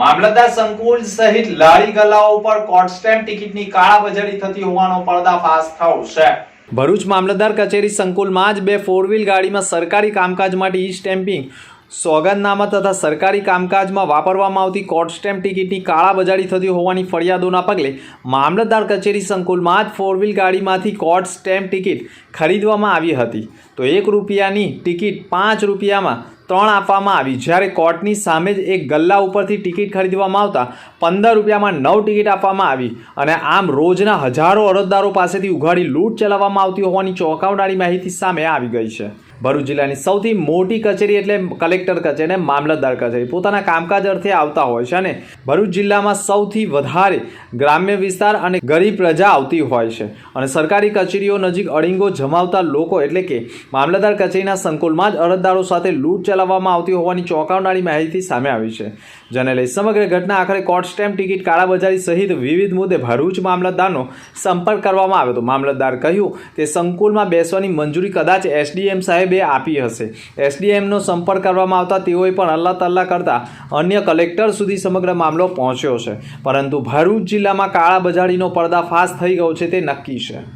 મામલતદાર સંકુલ સહિત લારી ગલ્લાઓ પર કોટ સ્ટેમ્પ ટિકિટની કાળાબજારી થતી હોવાનો પર્દાફાશ થયો છે. ભરૂચ મામલતદાર કચેરી સંકુલમાં જ બે ફોર વ્હીલ ગાડીમાં સરકારી કામકાજ માટે ઈ સ્ટેમ્પિંગ સોગંદનામા તથા સરકારી કામકાજમાં વાપરવામાં આવતી કોર્ટ સ્ટેમ્પ ટિકિટની કાળાબજારી થતી હોવાની ફરિયાદોના પગલે મામલતદાર કચેરી સંકુલમાં જ ફોર વ્હીલ ગાડીમાંથી કોર્ટ સ્ટેમ્પ ટિકિટ ખરીદવામાં આવી હતી. તો એક રૂપિયાની ટિકિટ પાંચ રૂપિયામાં ત્રણ આપવામાં આવી. જ્યારે કોર્ટની સામે જ એક ગલ્લા ઉપરથી ટિકિટ ખરીદવામાં આવતા પંદર રૂપિયામાં નવ ટિકિટ આપવામાં આવી અને આમ રોજના હજારો અરજદારો પાસેથી ઉઘાડી લૂંટ ચલાવવામાં આવતી હોવાની ચોંકાવનારી માહિતી સામે આવી ગઈ છે. ભરૂચ જિલ્લાની સૌથી મોટી કચેરી એટલે કલેક્ટર કચેરી અને મામલતદાર કચેરી. પોતાના કામકાજ અર્થે આવતા હોય છે અને ભરૂચ જિલ્લામાં સૌથી વધારે ગ્રામ્ય વિસ્તાર અને ગરીબ પ્રજા આવતી હોય છે. અને સરકારી કચેરીઓ નજીક અડીંગો જમાવતા લોકો એટલે કે મામલતદાર કચેરીના સંકુલમાં જ અરજદારો સાથે લૂંટ ચલાવવામાં આવતી હોવાની ચોંકાવનારી માહિતી સામે આવી છે. જેને લઈ સમગ્ર ઘટના આખરે કોર્ટ સ્ટેમ્પ ટિકિટ કાળાબજારી સહિત વિવિધ મુદ્દે ભરૂચ મામલતદારનો સંપર્ક કરવામાં આવ્યો હતો. મામલતદાર કહ્યું કે સંકુલમાં બેસવાની મંજૂરી કદાચ એસડીએમ સાહેબે આપી હશે. એસડીએમનો સંપર્ક કરવામાં આવતા તેઓએ પણ અલ્લા તલ્લા કરતા અન્ય કલેક્ટર સુધી સમગ્ર મામલો પહોંચ્યો છે. પરંતુ ભરૂચ જિલ્લામાં કાળા બજારીનો પર્દાફાશ થઈ ગયો છે તે નક્કી છે.